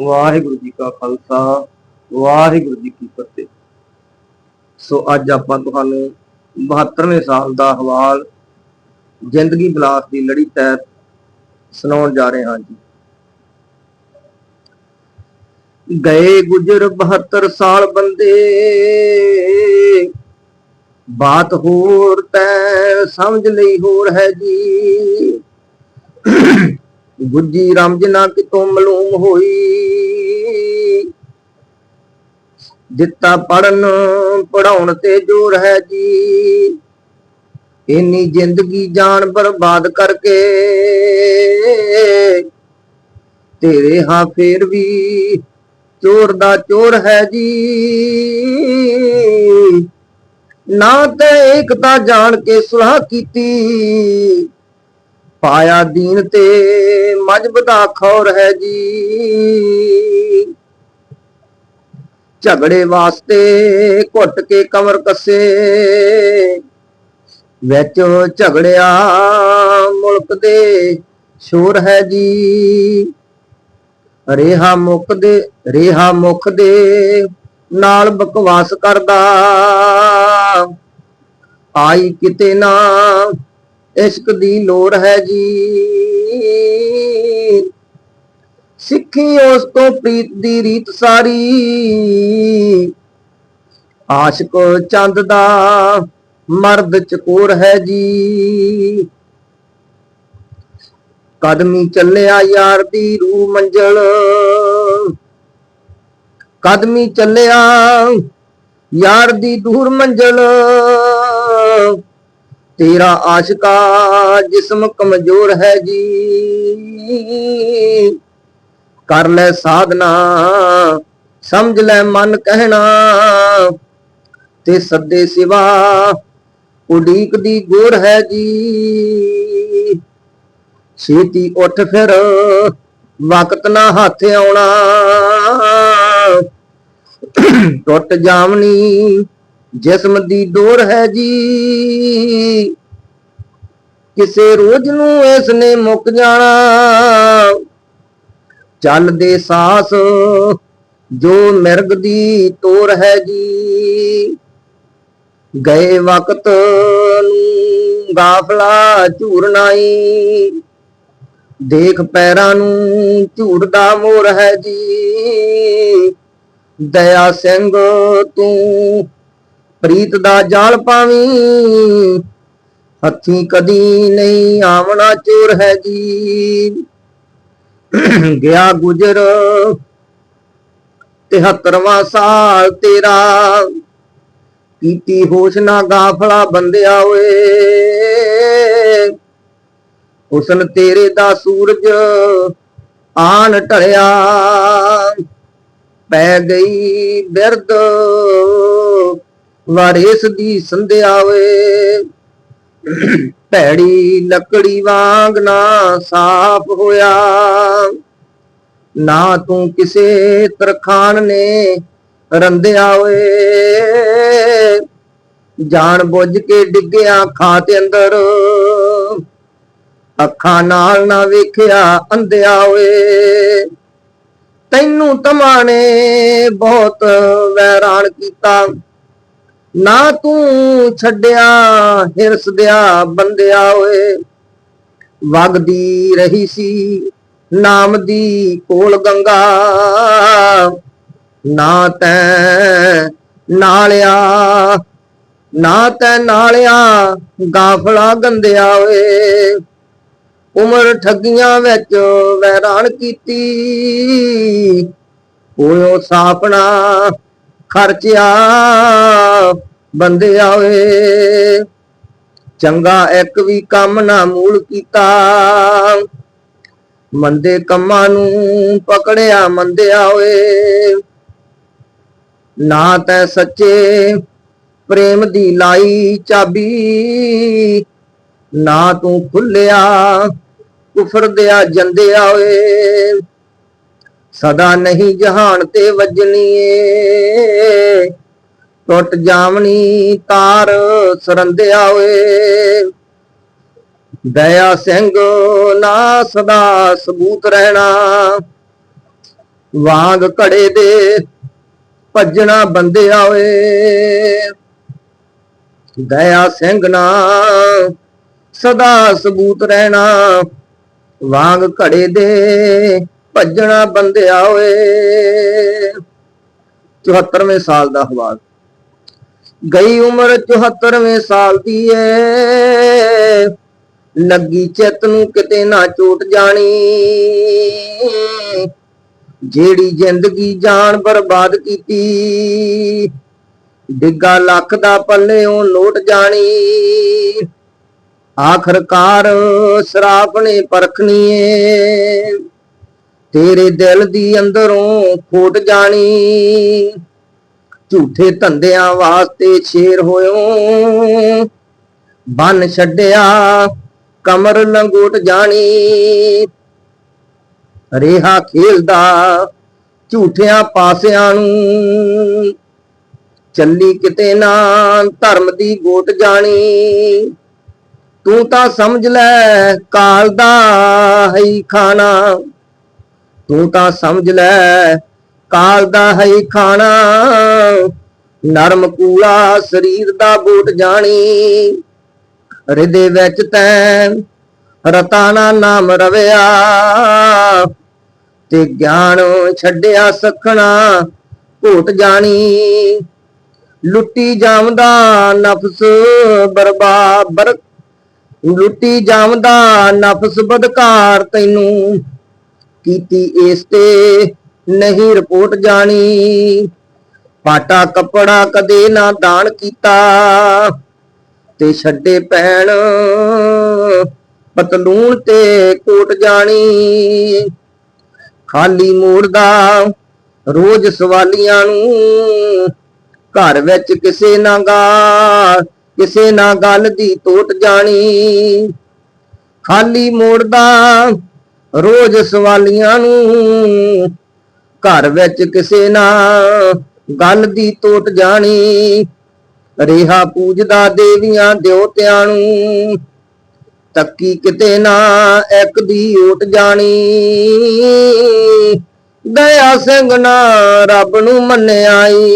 ਵਾਹਿਗੁਰੂ ਜੀ ਕਾ ਖਾਲਸਾ, ਵਾਹਿਗੁਰੂ ਜੀ ਕੀ ਫਤਿਹ। ਸੋ ਅੱਜ ਆਪਾਂ ਤੁਹਾਨੂੰ 72ਵੇਂ ਸਾਲ ਦਾ ਹਵਾਲ ਜ਼ਿੰਦਗੀ ਬਲਾਸ ਦੀ ਲੜੀ ਤਹਿਤ ਸੁਣਾਉਣ ਜਾ ਰਹੇ ਹਾਂ ਜੀ। ਗਏ ਗੁਜਰ 72 ਸਾਲ ਬੰਦੇ, ਬਾਤ ਹੋਰ ਤੈ ਸਮਝ ਲਈ ਹੋਰ ਹੈ ਜੀ। ਗੁੱਜੀ ਰਮਜਨਾ ਕਿਤੋਂ ਮਲੂਮ ਹੋਈ। ਦਿੱਤਾ ਪੜਨ, ਪੜਾਉਣ ਤੇ ਜੋਰ ਹੈ ਜੀ। ਇੰਨੀ ਜ਼ਿੰਦਗੀ ਜਾਨ ਬਰਬਾਦ ਕਰਕੇ ਤੇਰੇ ਹਾਂ ਫੇਰ ਵੀ ਚੋਰ ਦਾ ਚੋਰ ਹੈ ਜੀ। ਨਾ ਤੇ ਏਕਤਾ ਜਾਣ ਕੇ ਸੁਲਹ ਕੀਤੀ। ਪਾਇਆ ਦੀਨ ਤੇ ਮਜਬ ਦਾ ਖੌਰ ਹੈ ਜੀ। ਝਗੜੇ ਵਾਸਤੇ ਘੁੱਟ ਕੇ ਕਮਰ ਕੱਸੇ, ਵਿੱਚ ਝਗੜਿਆ ਮੁਲਕ ਦੇ ਸ਼ੋਰ ਹੈ ਜੀ। ਰੇਹਾ ਮੁਖ ਦੇ, ਰੇਹਾ ਮੁਖ ਦੇ ਨਾਲ ਬਕਵਾਸ ਕਰਦਾ। ਆਈ ਕਿਤੇ ਨਾ ਇਸ਼ਕ ਦੀ ਲੋੜ ਹੈ ਜੀ। ਸਿੱਖੀ ਉਸ ਤੋਂ ਪ੍ਰੀਤ ਦੀ ਰੀਤ ਸਾਰੀ। ਆਸ਼ਿਕ ਚੰਦ ਦਾ ਮਰਦ ਚਕੋਰ ਹੈ ਜੀ। ਕਦਮੀ ਚੱਲਿਆ ਯਾਰ ਦੀ ਰੂਹ ਮੰਜ਼ਲ। ਕਦਮੀ ਚੱਲਿਆ ਯਾਰ ਦੀ ਦੂਰ ਮੰਜ਼ਲ। ਤੇਰਾ ਆਸ਼ਿਕਾ ਜਿਸਮ ਕਮਜ਼ੋਰ ਹੈ ਜੀ। ਕਰ ਲੈ ਸਾਧਨਾ, ਸਮਝ ਲੈ ਮਨ ਕਹਿਣਾ। ਤੇ ਸੱਦੇ ਸਿਵਾ ਉਡੀਕ ਦੀ ਗੋਰ ਹੈ ਜੀ। ਛੇਤੀ ਉੱਠ ਫਿਰ, ਵਕਤ ਨਾ ਹੱਥ ਆਉਣਾ। ਟੁੱਟ ਜਾਵਣੀ ਜਿਸਮ ਦੀ ਡੋਰ ਹੈ ਜੀ। ਕਿਸੇ ਰੋਜ਼ ਨੂੰ ਇਸ ਨੇ ਮੁੱਕ ਜਾਣਾ। ਚੱਲਦੇ ਸਾਸ, ਜੋ ਮਿਰਗ ਦੀ ਤੋਰ ਹੈ ਜੀ। ਗਏ ਵਕਤ ਨੂੰ ਗਾਫਲਾ ਝੂਰਨਾਈ ਦੇਖ ਪੈਰਾਂ ਨੂੰ ਝੂੜਦਾ ਮੋਰ ਹੈ ਜੀ। ਦਇਆ ਸਿੰਘ, ਤੂੰ ਪ੍ਰੀਤ ਦਾ ਜਾਲ ਪਾਵੀ। ਹੱਥੀਂ ਕਦੀ ਨਹੀਂ ਆਵਣਾ ਚੋਰ ਹੈ ਜੀ ਗਿਆ ਗੁਜਰ 73ਵਾਂ ਸਾਲ ਤੇਰਾ। ਕੀਤੀ ਹੋਸ਼ ਨਾ ਗਾਫਲਾ ਬੰਦਿਆ ਓਏ। ਹੁਸਨ ਤੇਰੇ ਦਾ ਸੂਰਜ ਆਣ ਢਲਿਆ। ਪੈ ਗਈ ਬਿਰਦ। ਵਾਰੇਸ ਦੀ ਸੰਧਿਆ ਓਏ ਭੈੜੀ ਲੱਕੜੀ ਵਾਂਗ ਨਾ ਸਾਫ਼ ਹੋਇਆ। ਨਾ ਤੂੰ ਕਿਸੇ ਤਰਖਾਨ ਨੇ ਰੰਦਿਆ ਓਏ। ਜਾਣ ਬੁੱਝ ਕੇ ਡਿੱਗਿਆ ਖਾਂ ਤੇ ਅੰਦਰ। ਅੱਖਾਂ ਨਾਲ ਨਾ ਵੇਖਿਆ ਅੰਧਿਆ ਓਏ। ਤੈਨੂੰ ਤਮਾਣੇ ਬਹੁਤ ਵੈਰਾਨ ਕੀਤਾ। ਨਾ ਤੂੰ ਛੱਡਿਆ, ਹਿਰਸ ਦਿਆ, ਬੰਦਿਆ ਓਏ। ਵਗਦੀ ਰਹੀ ਸੀ ਨਾਮ ਦੀ ਕੋਲ ਗੰਗਾ। ਨਾ ਤੈ ਨਾਲਿਆ, ਨਾ ਤੈ ਨਾਲਿਆ, ਗਾਫਲਾ ਗੰਦਿਆ ਓਏ। ਉਮਰ ਠੱਗੀਆਂ ਵਿੱਚ ਵੈਰਾਨ ਕੀਤੀ ਕੋਇਓ ਸਾਪਣਾ ਖਰਚਿਆ ਬੰਦਿਆ ਓਏ। ਚੰਗਾ ਇੱਕ ਵੀ ਕੰਮ ਨਾ ਮੂਲ ਕੀਤਾ। ਮੰਦੇ ਕੰਮਾਂ ਨੂੰ ਪਕੜਿਆ ਮੰਦਿਆ ਓਏ। ਨਾ ਤੈ ਸੱਚੇ ਪ੍ਰੇਮ ਦੀ ਲਾਈ ਚਾਬੀ। ਨਾ ਤੂੰ ਖੁੱਲਿਆ, ਕੁਫਰ ਦਿਆ ਜੰਦਿਆ ਓਏ। ਸਦਾ ਨਹੀਂ ਜਹਾਨ ਤੇ ਵੱਜਣੀ ਏ ਟੁੱਟ ਜਾਵਣੀ ਤਾਰ ਸਰੰਦਿਆ ਓਏ। ਦਇਆ ਸਿੰਘ ਨਾ ਸਦਾ ਸਬੂਤ ਰਹਿਣਾ। ਵਾਂਗ ਘੜੇ ਦੇ ਭੱਜਣਾ ਬੰਦਿਆ ਓਏ। ਦਇਆ ਸਿੰਘ ਨਾ ਸਦਾ ਸਬੂਤ ਰਹਿਣਾ। ਵਾਂਗ ਘੜੇ ਦੇ ਭੱਜਣਾ ਬੰਦਿਆ ਓਏ। 74ਵੇਂ ਸਾਲ ਦਾ ਹਵਾਲ ਗਈ ਉਮਰ 74ਵੇਂ ਸਾਲ ਦੀ ਏ। ਲੱਗੀ ਚਿੱਤ ਨੂੰ ਕਿਤੇ ਨਾ ਚੋਟ ਜਾਣੀ। ਜਿਹੜੀ ਜ਼ਿੰਦਗੀ ਜਾਨ ਬਰਬਾਦ ਕੀਤੀ। ਡਿੱਗਾ ਲੱਖ ਦਾ ਪੱਲੇ ਪੱਲਿਓਂ ਲੋਟ ਜਾਣੀ। ਆਖਰਕਾਰ ਸਰਾਪ ਨੇ ਪਰਖਣੀ ਏ। ਤੇਰੇ ਦਿਲ ਦੀ ਅੰਦਰੋਂ ਖੋਟ ਜਾਣੀ। ਝੂਠੇ ਧੰਦਿਆਂ ਵਾਸਤੇ ਸ਼ੇਰ ਹੋਇਓ। ਬੰਨ ਛੱਡਿਆ, ਕਮਰ ਲੰਗੋਟ ਜਾਣੀ। ਰੇਹਾ ਖੇਲਦਾ ਝੂਠਿਆਂ ਪਾਸਿਆਂ ਨੂੰ। ਚੱਲੀ ਕਿਤੇ ਨਾ, ਧਰਮ ਦੀ ਗੋਟ ਜਾਣੀ। ਤੂੰ ਤਾਂ ਸਮਝ ਲੈ, ਕਾਲ ਦਾ ਹੀ ਖਾਣਾ। ਤੂੰ ਤਾਂ ਸਮਝ ਲੈ, ਕਾਲ ਦਾ ਹੈ ਖਾਣਾ, ਨਰਮ ਕੂਲਾ ਸਰੀਰ ਦਾ ਬੂਟ ਜਾਣੀ। ਹਿਰਦੇ ਵਿੱਚ ਤੈਂ ਰਤਾਨਾ ਨਾਮ ਰਵਿਆ, ਤੇ ਗਿਆਨ ਛੱਡਿਆ ਸਖਣਾ ਘੋਟ ਜਾਣੀ। ਲੁੱਟੀ ਜਾਵਦਾ ਨਫਸ ਬਰਬਾ ਬਰ ਲੁੱਟੀ ਜਾਵਦਾ ਨਫਸ ਬਦਕਾਰ ਤੈਨੂੰ। ਕੀਤੀ ਇਸ ਤੇ ਨਹੀਂ ਰਿਪੋਰਟ ਜਾਣੀ। ਪਾਟਾ ਕੱਪੜਾ ਕਦੇ ਨਾ ਦਾਨ ਕੀਤਾ ਤੇ ਛੱਡੇ ਪੈਣ ਪਤਲੂਣ ਤੇ ਕੋਟ ਜਾਣੀ। ਖਾਲੀ ਮੋੜਦਾ ਰੋਜ਼ ਸਵਾਲੀਆਂ ਨੂੰ ਘਰ ਵਿੱਚ ਕਿਸੇ ਨਾ ਗਾ, ਕਿਸੇ ਨਾ ਗੱਲ ਦੀ ਤੋਟ ਜਾਣੀ। ਖਾਲੀ ਮੋੜਦਾ ਰੋਜ਼ ਸਵਾਲੀਆਂ ਨੂੰ। ਘਰ ਵਿੱਚ ਕਿਸੇ ਨਾ ਗੱਲ ਦੀ ਤੋਟ ਜਾਣੀ। ਰੇਹਾ ਪੂਜਦਾ ਦੇਵੀਆਂ ਦਿਉਤਿਆਂ ਨੂੰ। ਤੱਕੀ ਕਿਤੇ ਨਾ ਇੱਕ ਦੀ ਓਟ ਜਾਣੀ। ਦਇਆ ਸਿੰਘ ਨਾ ਰੱਬ ਨੂੰ ਮੰਨਿਆਈ।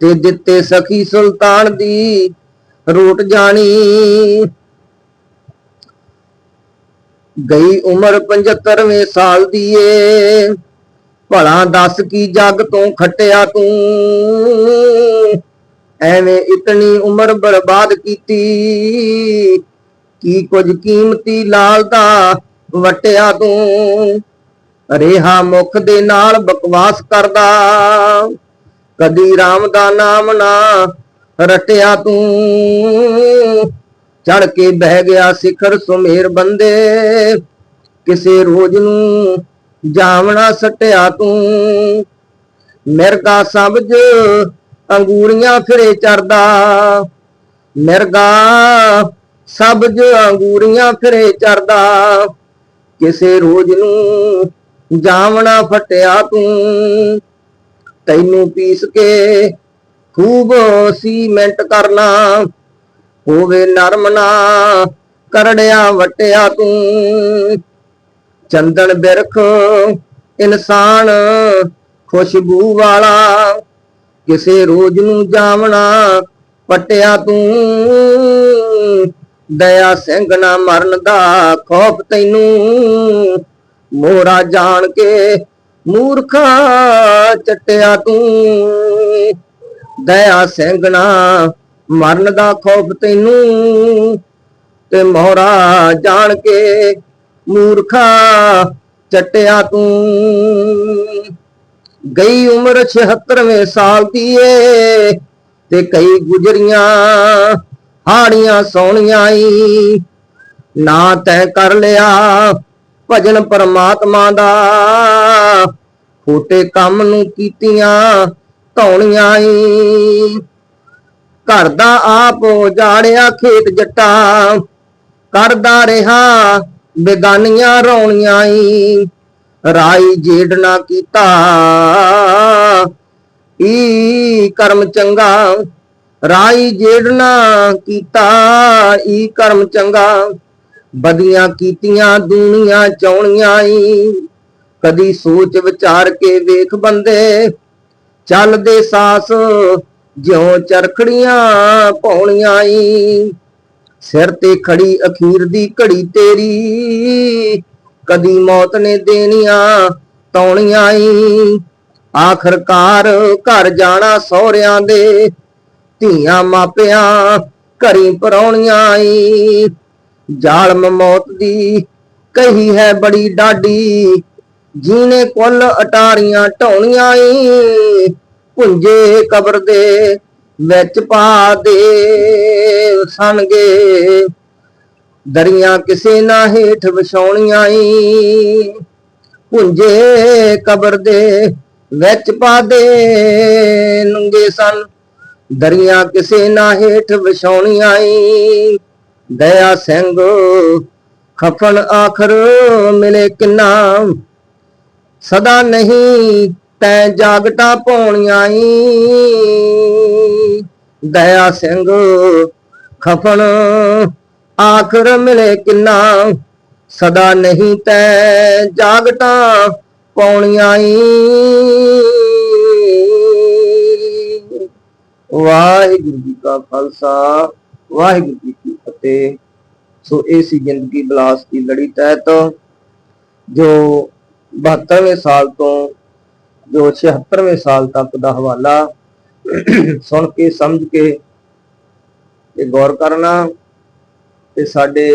ਤੇ ਦਿੱਤੇ ਸਖੀ ਸੁਲਤਾਨ ਦੀ ਰੋਟ ਜਾਣੀ। ਗਈ ਉਮਰ 75ਵੇਂ ਸਾਲ ਦੀ ਏ। ਭਲਾ ਦੱਸ ਕੀ ਜੱਗ ਤੋਂ ਖੱਟਿਆ ਤੂੰ। ਐਵੇਂ ਇਤਨੀ ਉਮਰ ਬਰਬਾਦ ਕੀਤੀ। ਕੀ ਕੁਝ ਕੀਮਤੀ ਲਾਲ ਦਾ ਵਟਿਆ ਤੂੰ। ਰੇਹਾ ਮੁਖ ਦੇ ਨਾਲ ਬਕਵਾਸ ਕਰਦਾ। ਕਦੀ RAM ਦਾ ਨਾਮ ਨਾ ਰਟਿਆ ਤੂੰ। ਚੜ ਕੇ ਬਹਿ ਗਿਆ ਸਿਖਰ ਸੁਮੇਰ ਬੰਦੇ। ਕਿਸੇ ਰੋਜ਼ ਨੂੰ ਜਾਵਣਾ ਸਟਿਆ ਤੂੰ। ਮਿਰਗਾ ਸਬਜ ਅੰਗੂਰੀਆਂ ਫਿਰੇ ਚੜਦਾ। ਮਿਰਗਾ ਸਬਜ ਅੰਗੂਰੀਆਂ ਫਿਰੇ ਚਰਦਾ ਕਿਸੇ ਰੋਜ਼ ਨੂੰ ਜਾਵਣਾ ਫਟਿਆ ਤੂੰ। ਤੈਨੂੰ ਪੀਸ ਕੇ ਖੂਬ ਸੀਮੈਂਟ ਕਰਨਾ। ਹੋਵੇ ਨਰਮ ਨਾ, ਕਰੜਿਆ ਵਟਿਆ ਤੂੰ। ਚੰਦਨ ਬਿਰਖ ਇਨਸਾਨ, ਖੁਸ਼ਬੂ ਵਾਲਾ, ਕਿਸੇ ਰੋਜ਼ ਨੂੰ ਜਾਵਣਾ ਪਟਿਆ ਤੂੰ। ਦਇਆ ਸਿੰਘ ਨਾ ਮਰਨ ਦਾ ਖੌਫ ਤੈਨੂੰ। ਮੋਰਾ ਜਾਣ ਕੇ ਮੂਰਖਾ ਚਟਿਆ ਤੂੰ। ਦਇਆ ਸਿੰਘ ਨਾ ਮਰਨ ਦਾ ਖੌਫ ਤੈਨੂੰ ਤੇ ਮੋਹਰਾ ਜਾਣ ਕੇ ਮੂਰਖਾ ਚਟਿਆ ਤੂੰ। ਗਈ ਉਮਰ 76ਵੇਂ ਸਾਲ ਦੀ ਏ ਤੇ ਕਈ ਗੁਜਰੀਆਂ ਹਾੜੀਆਂ ਸੋਹਣੀਆਂ ਈ। ਨਾ ਤੈ ਕਰ ਲਿਆ ਭਜਨ ਪਰਮਾਤਮਾ ਦਾ। ਖੋਟੇ ਕੰਮ ਨੂੰ ਕੀਤੀਆਂ ਧੌਣੀਆਂ ਈ। ਘਰ ਦਾ ਆਪ ਜਾੜਿਆ ਖੇਤ ਜੱਟਾ। ਕਰਦਾ ਰਿਹਾ ਬੇਗਾਨੀਆਂ ਰੌਣੀਆਂ ਈ। ਰਾਈ ਜੇੜ ਨਾ ਕੀਤਾ। ਈ ਕਰਮ ਚੰਗਾ। ਰਾਈ ਜੇੜ ਨਾ ਕੀਤਾ। ਈ ਕਰਮ ਚੰਗਾ। ਬਦੀਆਂ ਕੀਤੀਆਂ ਦੂਣੀਆਂ ਚੌਣੀਆਂ ਈ। ਕਦੀ ਸੋਚ ਵਿਚਾਰ ਕੇ ਵੇਖ ਬੰਦੇ। ਚੱਲਦੇ ਸਾਸ ਜਿਉ ਚਰਖੜੀਆਂ ਪੌਣੀਆਂ ਈ, ਸਿਰ ਤੇ ਖੜੀ ਅਖੀਰ ਦੀ ਘੜੀ ਤੇਰੀ। ਕਦੀ ਮੌਤ ਨੇ ਦੇਣੀਆਂ ਤੌਣੀਆਂ ਈ, ਆਖਰਕਾਰ ਘਰ ਜਾਣਾ ਸਹੁਰਿਆਂ ਦੇ। ਧੀਆਂ ਮਾਪਿਆਂ ਘਰੀ ਪਰੌਣੀਆਂ ਈ, ਜ਼ਾਲਮ ਮੌਤ ਦੀ ਕਹੀ ਹੈ ਬੜੀ ਡਾਡੀ ਜੀਨੇ ਕੁੱਲ ਅਟਾਰੀਆਂ ਢਾਉਣੀਆਂ ਈ ਪੁੰਜੇ ਕਬਰ ਦੇ ਵਿੱਚ ਪਾ ਦੇ ਸਨਗੇ ਦਰੀਆਂ ਕਿਸੇ ਨਾ ਹੇਠ ਵਿਛਾਉਣੀਆਂ ਈ ਪੁੰਜੇ ਕਬਰ ਦੇ ਵਿੱਚ ਪਾ ਦੇ ਨੰਗੇ ਸਨ। ਦਰੀਆਂ ਕਿਸੇ ਨਾ ਹੇਠ ਵਿਛਾਉਣੀਆਂ ਈ ਦਇਆ ਸਿੰਘ ਖਫਨ ਆਖਰ ਮਿਲੇ ਕਿੰਨਾ। ਸਦਾ ਨਹੀਂ ਤੈ ਜਾਗਟਾਂ ਪਾਉਣੀਆਂ ਦਇਆ ਸਿੰਘ ਖਫਨ ਆਖਰ ਮਿਲੇ ਕਿੰਨਾ। ਸਦਾ ਨਹੀਂ ਤੈ ਜਾਗਟਾਂ ਪਾਉਣੀਆਂ ਵਾਹਿਗੁਰੂ ਜੀ ਕਾ ਖਾਲਸਾ, ਵਾਹਿਗੁਰੂ ਜੀ ਕੀ ਫਤਿਹ। ਸੋ ਇਹ ਸੀ ਜ਼ਿੰਦਗੀ ਬਲਾਸ ਦੀ ਲੜੀ ਤਹਿਤ, ਜੋ 72ਵੇਂ ਸਾਲ ਤੋਂ ਜੋ 76ਵੇਂ ਸਾਲ ਤੱਕ ਦਾ ਹਵਾਲਾ ਸੁਣ ਕੇ, ਸਮਝ ਕੇ ਤੇ ਗੌਰ ਕਰਨਾ ਤੇ ਸਾਡੇ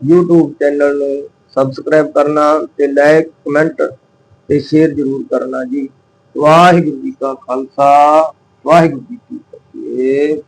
YouTube ਚੈਨਲ ਨੂੰ ਸਬਸਕ੍ਰਾਈਬ ਕਰਨਾ ਤੇ ਲਾਈਕ ਕਮੈਂਟ ਤੇ ਸ਼ੇਅਰ ਜ਼ਰੂਰ ਕਰਨਾ ਜੀ। ਵਾਹਿਗੁਰੂ ਜੀ ਕਾ ਖਾਲਸਾ, ਵਾਹਿਗੁਰੂ ਜੀ ਕੀ ਫਤਿਹ।